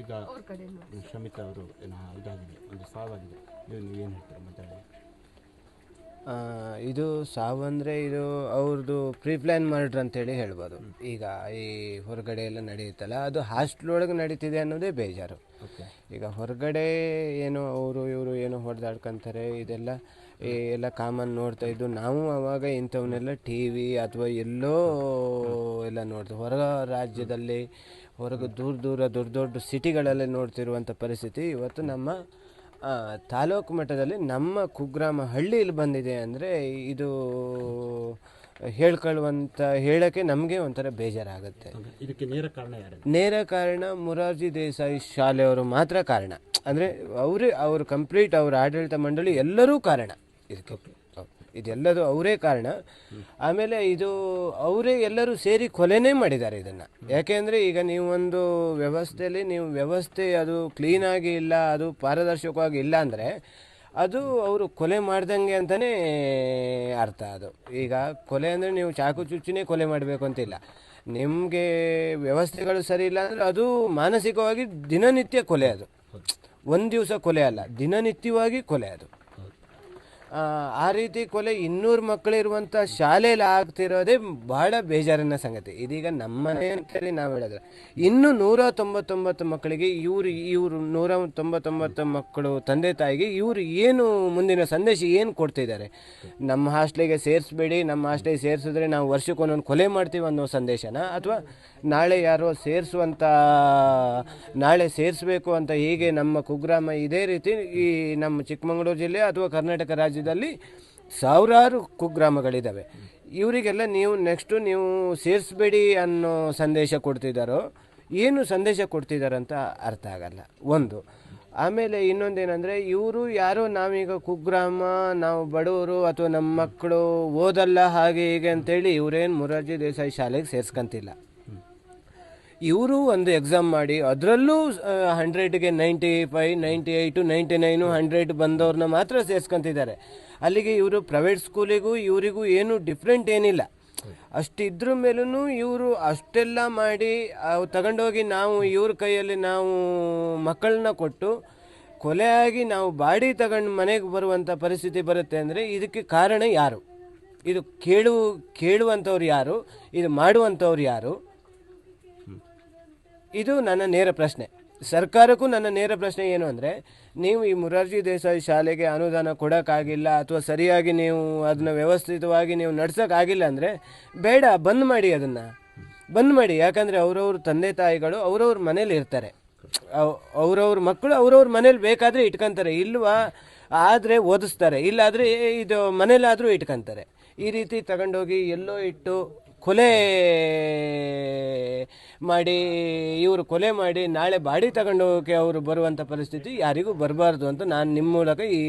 ಈಗ ಶಮಿತಾ ಅವರು ಏನೋ ಇದಾಗಿದೆ ಒಂದು ಸಾವಾಗಿದೆ. ನೀವು ನೀವೇನು ಹೇಳ್ತೀರಾ ಮತ್ತೆ ಆ, ಇದು ಸಾವಂದರೆ ಇದು ಅವ್ರದ್ದು ಪ್ರೀ ಪ್ಲ್ಯಾನ್ ಮರ್ಡ್ರ್ ಅಂತೇಳಿ ಹೇಳ್ಬೋದು. ಈಗ ಈ ಹೊರಗಡೆ ಎಲ್ಲ ನಡೆಯುತ್ತಲ್ಲ ಅದು ಹಾಸ್ಟೆಲ್ ಒಳಗೆ ನಡೀತಿದೆ ಅನ್ನೋದೇ ಬೇಜಾರು. ಓಕೆ. ಈಗ ಹೊರಗಡೆ ಏನು ಅವರು ಇವರು ಏನು ಹೊಡೆದಾಡ್ಕೊಂತಾರೆ ಇದೆಲ್ಲ ಈ ಎಲ್ಲ ಕಾಮನ್ ನೋಡ್ತಾ ಇದ್ದು ನಾವು ಅವಾಗ ಇಂಥವನ್ನೆಲ್ಲ ಟಿ ವಿ ಅಥವಾ ಎಲ್ಲೋ ಎಲ್ಲ ನೋಡ್ತೀವಿ ಹೊರ ರಾಜ್ಯದಲ್ಲಿ ಹೊರಗೆ ದೂರ ದೂರ ದೊಡ್ಡ ದೊಡ್ಡ ಸಿಟಿಗಳಲ್ಲಿ ನೋಡ್ತಿರುವಂಥ ಪರಿಸ್ಥಿತಿ. ಇವತ್ತು ನಮ್ಮ ತಾಲೂಕು ಮಟ್ಟದಲ್ಲಿ ನಮ್ಮ ಕುಗ್ರಾಮ ಹಳ್ಳಿಯಲ್ಲಿ ಬಂದಿದೆ ಅಂದರೆ ಇದು ಹೇಳ್ಕೊಳ್ಳುವಂಥ ಹೇಳೋಕ್ಕೆ ನಮಗೆ ಒಂಥರ ಬೇಜಾರಾಗುತ್ತೆ. ಇದಕ್ಕೆ ನೇರ ಕಾರಣ ಯಾರು? ನೇರ ಕಾರಣ ಮೊರಾರ್ಜಿ ದೇಸಾಯಿ ಶಾಲೆಯವರು ಮಾತ್ರ ಕಾರಣ. ಅಂದರೆ ಅವರೇ ಅವರು ಕಂಪ್ಲೀಟ್ ಅವರ ಆಡಳಿತ ಮಂಡಳಿ ಎಲ್ಲರೂ ಕಾರಣ. ಇದಕ್ಕೆ. ಇದೆಲ್ಲದು ಅವರೇ ಕಾರಣ. ಆಮೇಲೆ ಇದು ಅವರೇ ಎಲ್ಲರೂ ಸೇರಿ ಕೊಲೆನೇ ಮಾಡಿದ್ದಾರೆ ಇದನ್ನು. ಯಾಕೆಂದರೆ ಈಗ ನೀವು ಒಂದು ವ್ಯವಸ್ಥೆಯಲ್ಲಿ, ನೀವು ವ್ಯವಸ್ಥೆ ಅದು ಕ್ಲೀನಾಗಿ ಇಲ್ಲ, ಅದು ಪಾರದರ್ಶಕವಾಗಿ ಇಲ್ಲ ಅಂದರೆ ಅದು ಅವರು ಕೊಲೆ ಮಾಡ್ದಂಗೆ ಅಂತಲೇ ಅರ್ಥ ಅದು. ಈಗ ಕೊಲೆ ಅಂದರೆ ನೀವು ಚಾಕು ಚುಚ್ಚಿನೇ ಕೊಲೆ ಮಾಡಬೇಕು ಅಂತಿಲ್ಲ. ನಿಮಗೆ ವ್ಯವಸ್ಥೆಗಳು ಸರಿ ಇಲ್ಲ ಅಂದರೆ ಅದು ಮಾನಸಿಕವಾಗಿ ದಿನನಿತ್ಯ ಕೊಲೆ ಅದು. ಒಂದು ದಿವಸ ಕೊಲೆ ಅಲ್ಲ, ದಿನನಿತ್ಯವಾಗಿ ಕೊಲೆ ಅದು. ಆ, ರೀತಿ ಕೊಲೆ ಇನ್ನೂರು ಮಕ್ಕಳಿರುವಂಥ ಶಾಲೆಯಲ್ಲಿ ಆಗ್ತಿರೋದೇ ಬಹಳ ಬೇಜಾರಿನ ಸಂಗತಿ. ಇದೀಗ ನಮ್ಮನೆ ಅಂತೇಳಿ ನಾವು ಹೇಳಿದ್ರೆ ಇನ್ನು ನೂರ ತೊಂಬತ್ತೊಂಬತ್ತು ಮಕ್ಕಳಿಗೆ ಇವರು ಇವರು ನೂರ ತೊಂಬತ್ತೊಂಬತ್ತು ಮಕ್ಕಳು ತಂದೆ ತಾಯಿಗೆ ಇವರು ಏನು ಮುಂದಿನ ಸಂದೇಶ ಏನು ಕೊಡ್ತಿದ್ದಾರೆ? ನಮ್ಮ ಹಾಸ್ಟ್ಲಿಗೆ ಸೇರಿಸ್ಬೇಡಿ ನಮ್ಮ ಹಾಸ್ಟ್ಲಿಗೆ ಸೇರಿಸಿದ್ರೆ ನಾವು ವರ್ಷಕ್ಕೊಂದೊಂದು ಕೊಲೆ ಮಾಡ್ತೀವಿ ಅನ್ನೋ ಸಂದೇಶನ? ಅಥವಾ ನಾಳೆ ಯಾರೋ ಸೇರಿಸುವಂಥ ನಾಳೆ ಸೇರಿಸಬೇಕು ಅಂತ ಹೀಗೆ ನಮ್ಮ ಕುಗ್ರಾಮ ಇದೇ ರೀತಿ ಈ ನಮ್ಮ ಚಿಕ್ಕಮಗಳೂರು ಜಿಲ್ಲೆ ಅಥವಾ ಕರ್ನಾಟಕ ರಾಜ್ಯದಲ್ಲಿ ಸಾವಿರಾರು ಕುಗ್ರಾಮಗಳಿದ್ದಾವೆ. ಇವರಿಗೆಲ್ಲ ನೀವು ನೆಕ್ಸ್ಟು ನೀವು ಸೇರಿಸ್ಬೇಡಿ ಅನ್ನೋ ಸಂದೇಶ ಕೊಡ್ತಿದ್ದಾರೋ, ಏನು ಸಂದೇಶ ಕೊಡ್ತಿದ್ದಾರಂತ ಅರ್ಥ ಆಗಲ್ಲ. ಒಂದು. ಆಮೇಲೆ ಇನ್ನೊಂದೇನೆಂದರೆ, ಇವರು ಯಾರೋ ನಾವೀಗ ಕುಗ್ರಾಮ, ನಾವು ಬಡವರು ಅಥವಾ ನಮ್ಮ ಮಕ್ಕಳು ಓದಲ್ಲ ಹಾಗೆ ಹೀಗೆ ಅಂತೇಳಿ ಇವರೇನು ಮುರಾರ್ಜಿ ದೇಸಾಯಿ ಶಾಲೆಗೆ ಸೇರ್ಸ್ಕೊಂತಿಲ್ಲ. ಇವರು ಒಂದು ಎಕ್ಸಾಮ್ ಮಾಡಿ, ಅದರಲ್ಲೂ ಹಂಡ್ರೆಡ್ಗೆ ninety five ninety eight ninety nine hundred ಬಂದವ್ರನ್ನ ಮಾತ್ರ ಸೇರ್ಸ್ಕೊಂತಿದ್ದಾರೆ. ಅಲ್ಲಿಗೆ ಇವರು ಪ್ರೈವೇಟ್ ಸ್ಕೂಲಿಗೂ ಇವರಿಗೂ ಏನು ಡಿಫ್ರೆಂಟ್ ಏನಿಲ್ಲ. ಅಷ್ಟಿದ್ರ ಮೇಲೂ ಇವರು ಅಷ್ಟೆಲ್ಲ ಮಾಡಿ ತಗೊಂಡೋಗಿ ನಾವು ಇವ್ರ ಕೈಯಲ್ಲಿ ನಾವು ಮಕ್ಕಳನ್ನ ಕೊಟ್ಟು, ಕೊಲೆಯಾಗಿ ನಾವು ಬಾಡಿ ತಗೊಂಡು ಮನೆಗೆ ಬರುವಂಥ ಪರಿಸ್ಥಿತಿ ಬರುತ್ತೆ ಅಂದರೆ ಇದಕ್ಕೆ ಕಾರಣ ಯಾರು? ಇದು ಕೇಳು ಕೇಳುವಂಥವ್ರು ಯಾರು? ಇದು ಮಾಡುವಂಥವ್ರು ಯಾರು? ಇದು ನನ್ನ ನೇರ ಪ್ರಶ್ನೆ. ಸರ್ಕಾರಕ್ಕೂ ನನ್ನ ನೇರ ಪ್ರಶ್ನೆ ಏನು ಅಂದರೆ, ನೀವು ಈ ಮುರಾರ್ಜಿ ದೇಸಾಯಿ ಶಾಲೆಗೆ ಅನುದಾನ ಕೊಡೋಕ್ಕಾಗಿಲ್ಲ ಅಥವಾ ಸರಿಯಾಗಿ ನೀವು ಅದನ್ನ ವ್ಯವಸ್ಥಿತವಾಗಿ ನೀವು ನಡ್ಸೋಕ್ಕಾಗಿಲ್ಲ ಅಂದರೆ ಬೇಡ, ಬಂದ್ ಮಾಡಿ ಅದನ್ನು. ಬಂದ್ ಮಾಡಿ, ಯಾಕಂದರೆ ಅವ್ರವ್ರ ತಂದೆ ತಾಯಿಗಳು ಅವ್ರವ್ರ ಮನೇಲಿ ಇರ್ತಾರೆ. ಅವರವ್ರ ಮಕ್ಕಳು ಅವ್ರವ್ರ ಮನೇಲಿ ಬೇಕಾದರೆ ಇಟ್ಕೊಂತಾರೆ, ಇಲ್ವಾ? ಆದರೆ ಓದಿಸ್ತಾರೆ, ಇಲ್ಲಾದರೆ ಇದು ಮನೇಲಾದರೂ ಇಟ್ಕೊಂತಾರೆ. ಈ ರೀತಿ ತಗೊಂಡೋಗಿ ಎಲ್ಲೋ ಇಟ್ಟು ಕೊಲೆ ಮಾಡಿ, ಇವರು ಕೊಲೆ ಮಾಡಿ ನಾಳೆ ಬಾಡಿ ತಗೊಂಡೋಗಕ್ಕೆ ಅವರು ಬರುವಂಥ ಪರಿಸ್ಥಿತಿ ಯಾರಿಗೂ ಬರಬಾರ್ದು ಅಂತ ನಾನು ನಿಮ್ಮ ಮೂಲಕ ಈ